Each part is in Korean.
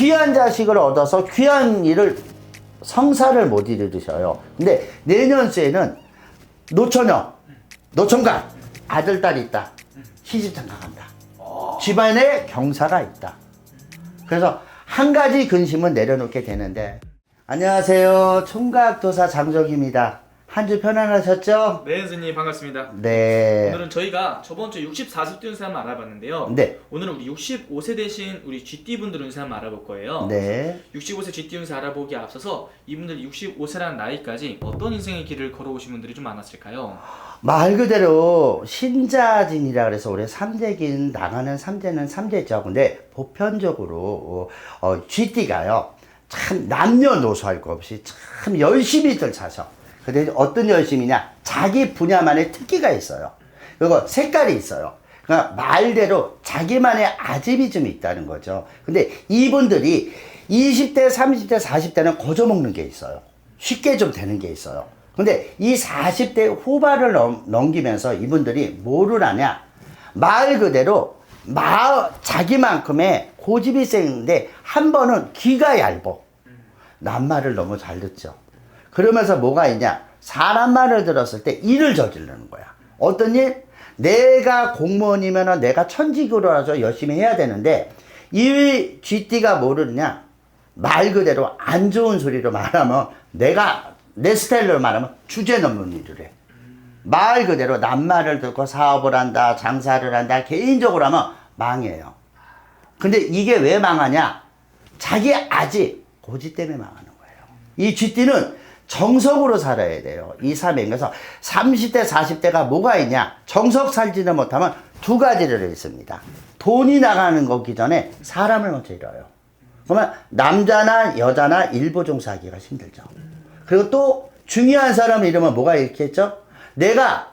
귀한 자식을 얻어서 귀한 일을 성사를 못 이루셔요. 근데 내년수에는 노처녀, 노총각, 아들, 딸이 있다. 시집장 가 간다. 집안에 경사가 있다. 그래서 한 가지 근심은 내려놓게 되는데 안녕하세요. 총각도사 장정입니다. 한 주 편안하셨죠? 네, 선생님 반갑습니다. 네. 오늘은 저희가 저번 주에 64세 운세 한번 알아봤는데요. 네. 오늘은 우리 65세 대신 우리 GT 분들 운세 한번 알아볼 거예요. 네. 65세 GT 운세 알아보기에 앞서서 이분들 65세라는 나이까지 어떤 인생의 길을 걸어오신 분들이 좀 많았을까요? 말 그대로 신자진이라 그래서 올해 3대긴 나가는 3대는 3대죠. 근데 보편적으로 어, GT가요. 참 남녀노소 할거 없이 참 열심히들 사셔. 근데 어떤 열심이냐? 자기 분야만의 특기가 있어요. 그리고 색깔이 있어요. 그러니까 말대로 자기만의 아집이 좀 있다는 거죠. 근데 이분들이 20대, 30대, 40대는 거저 먹는 게 있어요. 쉽게 좀 되는 게 있어요. 근데 이 40대 후반을 넘, 넘기면서 이분들이 뭐를 하냐? 말 그대로 마, 자기만큼의 고집이 세는데 한 번은 귀가 얇어. 남말을 너무 잘 듣죠. 그러면서 뭐가 있냐? 사람 말을 들었을 때 일을 저지르는 거야. 어떤 일? 내가 공무원이면 내가 천직으로라도 열심히 해야 되는데 이 쥐띠가 모르느냐? 말 그대로 안 좋은 소리로 말하면 내가 내 스타일로 말하면 주제 넘는 일을 해. 말 그대로 남말을 듣고 사업을 한다, 장사를 한다, 개인적으로 하면 망해요. 근데 이게 왜 망하냐? 자기 아직 고지 때문에 망하는 거예요. 이 쥐띠는 정석으로 살아야 돼요. 이 삶에. 그래서 30대, 40대가 뭐가 있냐? 정석 살지는 못하면 두 가지를 있습니다. 돈이 나가는 거기 전에 사람을 먼저 잃어요. 그러면 남자나 여자나 일부 종사하기가 힘들죠. 그리고 또 중요한 사람 이름은 뭐가 있겠죠? 내가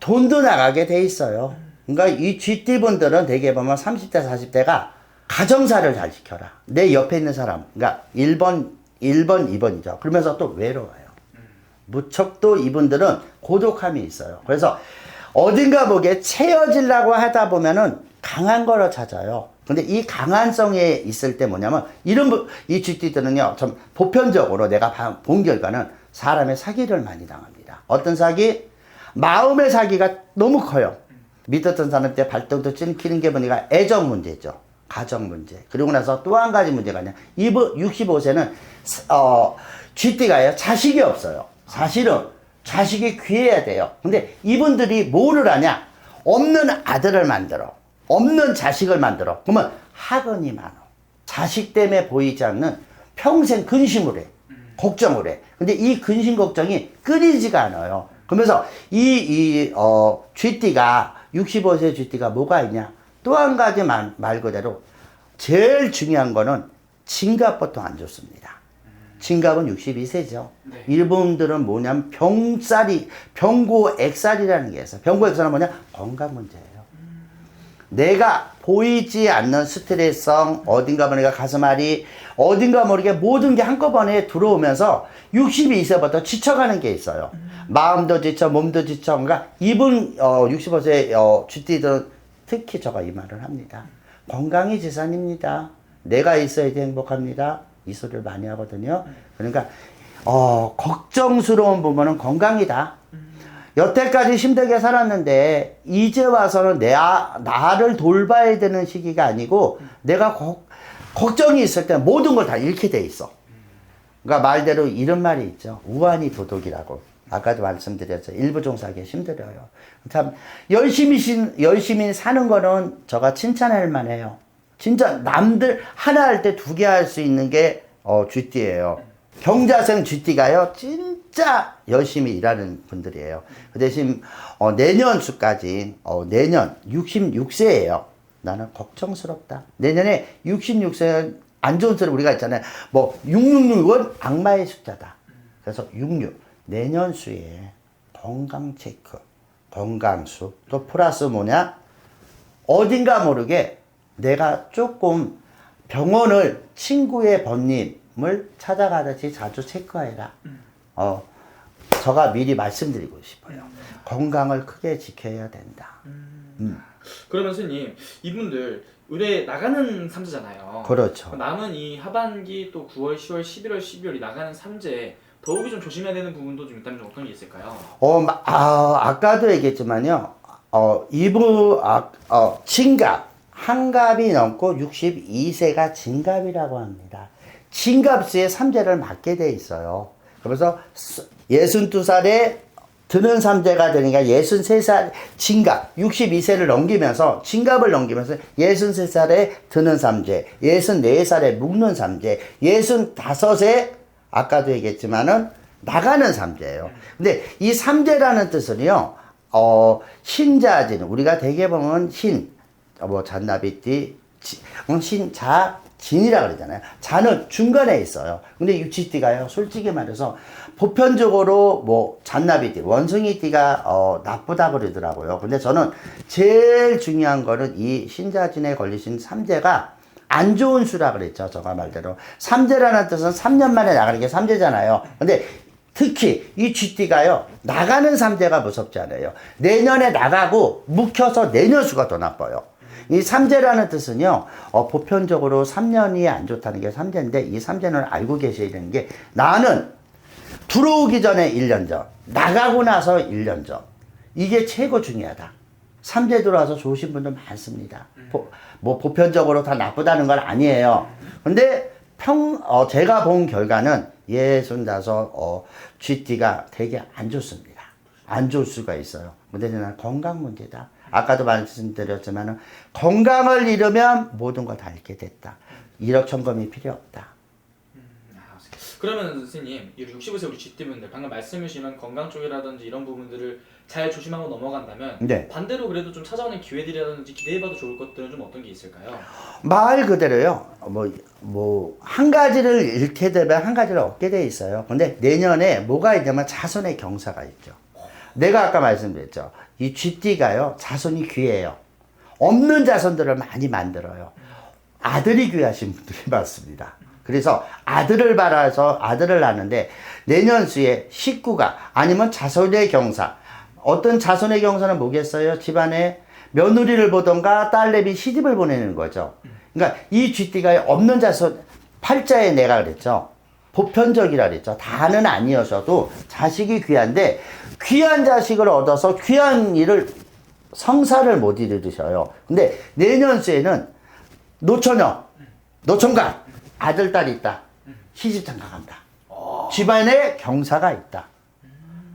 돈도 나가게 돼 있어요. 그러니까 이 쥐띠분들은 대개 보면 30대, 40대가 가정사를 잘 지켜라. 내 옆에 있는 사람. 그러니까 1번, 1번, 2번이죠. 그러면서 또 외로워요. 무척 또 이분들은 고독함이 있어요. 그래서 어딘가 보기에 채워지려고 하다 보면은 강한 거를 찾아요. 근데 이 강한성에 있을 때 뭐냐면 이런 분- 이 쥐띠들은요 좀 보편적으로 내가 봐- 본 결과는 사람의 사기를 많이 당합니다. 어떤 사기? 마음의 사기가 너무 커요. 믿었던 사람 때 발등도 찔키는 게 보니까 애정 문제죠. 가정 문제. 그리고 나서 또 한 가지 문제가 있냐. 이분 65세는 어 쥐띠가요 자식이 없어요. 사실은 자식이 귀해야 돼요. 근데 이분들이 뭐를 하냐? 없는 아들을 만들어. 없는 자식을 만들어. 그러면 학원이 많아. 자식 때문에 보이지 않는 평생 근심을 해. 걱정을 해. 근데 이 근심 걱정이 끊이지가 않아요. 그러면서 이, 이, 어, 쥐띠가, 65세 쥐띠가 뭐가 있냐? 또 한 가지 말, 말 그대로 제일 중요한 거는 진갑부터 안 좋습니다. 진갑은 62세죠. 네. 일본들은 뭐냐면 병살이, 병고액살이라는 게 있어요. 병고액살은 뭐냐? 건강 문제예요. 내가 보이지 않는 스트레스성, 어딘가 모르게 가슴앓이, 어딘가 모르게 모든 게 한꺼번에 들어오면서 62세부터 지쳐가는 게 있어요. 마음도 지쳐, 몸도 지쳐. 그러니까 이분, 어, 65세, 어, 쥐띠들은 특히 저가 이 말을 합니다. 건강이 재산입니다. 내가 있어야지 행복합니다. 이 소리를 많이 하거든요. 그러니까, 어, 걱정스러운 부분은 건강이다. 여태까지 힘들게 살았는데 이제 와서는 내 아, 나를 돌봐야 되는 시기가 아니고 내가 거- 걱정이 있을 때 모든 걸 다 잃게 돼 있어. 그러니까 말대로 이런 말이 있죠. 우환이 도덕이라고. 아까도 말씀드렸죠. 일부 종사하기 힘들어요. 참 열심히 신- 열심히 사는 거는 저가 칭찬할 만해요. 진짜 남들 하나 할 때 두 개 할 수 있는 게 어, 쥐띠예요. 경자생 쥐띠가요. 진짜 열심히 일하는 분들이에요. 그 대신 어, 내년 수까지 어, 내년 66세예요. 나는 걱정스럽다. 내년에 66세 안 좋은 소리 우리가 있잖아요. 뭐 666은 악마의 숫자다. 그래서 66 내년 수에 건강 체크, 건강수 또 플러스 뭐냐? 어딘가 모르게 내가 조금 병원을 친구의 번님을 찾아가듯이 자주 체크해라. 어, 저가 미리 말씀드리고 싶어요. 건강을 크게 지켜야 된다. 음. 그러면 선생님 이분들 의뢰 나가는 삼재잖아요. 그렇죠. 남은 이 하반기 또 9월, 10월, 11월, 12월이 나가는 삼재 더욱이 좀 조심해야 되는 부분도 좀 있다면 좀 어떤 게 있을까요? 어, 마- 아, 아까도 얘기했지만요. 어, 이부, 아, 어, 진갑. 한갑이 넘고 62세가 진갑이라고 합니다. 진갑수의 삼재를 맞게 돼 있어요. 그래서 62살에 드는 삼재가 되니까 63살 진갑, 62세를 넘기면서 진갑을 넘기면서 63살에 드는 삼재, 64살에 묵는 삼재, 65에 아까도 얘기했지만은 나가는 삼재예요. 근데 이 삼재라는 뜻은요. 어, 신자진 우리가 대개 보면 신, 뭐 잔나비띠, 신자 진이라 그러잖아요. 자는 중간에 있어요. 근데 유치띠가요. 솔직히 말해서 보편적으로 뭐 잔나비띠, 원숭이띠가 어, 나쁘다 그러더라고요. 근데 저는 제일 중요한 거는 이 신자진에 걸리신 삼재가 안 좋은 수라 그랬죠. 저가 말대로. 삼재라는 뜻은 3년 만에 나가는 게 삼재잖아요. 근데 특히 이 쥐띠가요. 나가는 삼재가 무섭지 않아요. 내년에 나가고 묵혀서 내년 수가 더 나빠요. 이 삼재라는 뜻은요. 어, 보편적으로 3년이 안 좋다는 게 삼재인데 이 삼재는 알고 계셔야 되는 게 나는 들어오기 전에 1년 전, 나가고 나서 1년 전. 이게 최고 중요하다. 삼재 들어와서 좋으신 분들 많습니다. 보- 뭐 보편적으로 다 나쁘다는 건 아니에요. 근데 평, 어, 제가 본 결과는 예순 다섯, 어, GT가 되게 안 좋습니다. 안 좋을 수가 있어요. 근데 저는 건강 문제다. 아까도 말씀드렸지만은 건강을 잃으면 모든 걸 다 잃게 됐다. 1억 천금이 필요 없다. 아, 그러면 선생님, 이 65세 우리 쥐띠분들 방금 말씀해 주신 건강 쪽이라든지 이런 부분들을 잘 조심하고 넘어간다면 네. 반대로 그래도 좀 찾아오는 기회들이라든지 기대해봐도 좋을 것들은 좀 어떤 게 있을까요? 말 그대로요. 뭐, 뭐, 한 가지를 잃게 되면 한 가지를 얻게 돼 있어요. 근데 내년에 뭐가 있냐면 자손의 경사가 있죠. 내가 아까 말씀드렸죠. 이 쥐띠가요, 자손이 귀해요. 없는 자손들을 많이 만들어요. 아들이 귀하신 분들이 많습니다. 그래서 아들을 바라서 아들을 낳는데 내년 수에 식구가 아니면 자손의 경사. 어떤 자손의 경사는 뭐겠어요? 집안에 며느리를 보던가 딸내미 시집을 보내는 거죠. 그러니까 이 쥐띠가 없는 자손 팔자에 내가 그랬죠. 보편적이라 그랬죠. 다는 아니어서도 자식이 귀한데 귀한 자식을 얻어서 귀한 일을 성사를 못 이루셔요. 근데 내년 수에는 노처녀, 노총각, 아들, 딸이 있다. 시집장가 간다. 집안에 경사가 있다.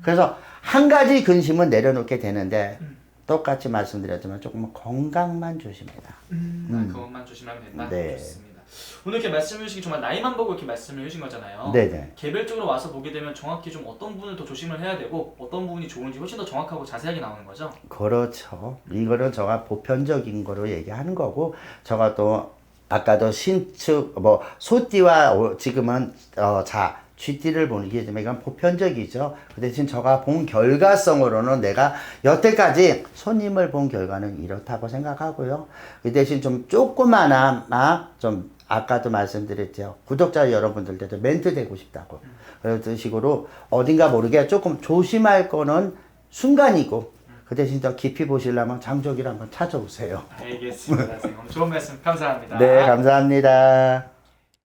그래서 한 가지 근심은 내려놓게 되는데 똑같이 말씀드렸지만 조금 건강만 조심해라. 아, 그것만 조심하면 된다. 네. 좋습니다. 오늘 이렇게 말씀해 주시기 정말 나이만 보고 이렇게 말씀을 해주신 거잖아요. 네네. 개별적으로 와서 보게 되면 정확히 좀 어떤 부분을 더 조심을 해야 되고 어떤 부분이 좋은지 훨씬 더 정확하고 자세하게 나오는 거죠. 그렇죠. 이거는 제가 보편적인 거로 얘기하는 거고, 제가 또 아까도 신축 뭐 소띠와 오- 지금은 어, 자 쥐띠를 보는 게좀 이건 보편적이죠. 그 대신 제가 본 결과성으로는 내가 여태까지 손님을 본 결과는 이렇다고 생각하고요. 그 대신 좀 조그마나마 좀 아까도 말씀드렸죠. 구독자 여러분들한테도 멘트 되고 싶다고. 그런 식으로 어딘가 모르게 조금 조심할 거는 순간이고 그 대신 더 깊이 보시려면 장족이를 한번 찾아오세요. 알겠습니다. 선생님. 오늘 좋은 말씀 감사합니다. 네, 감사합니다.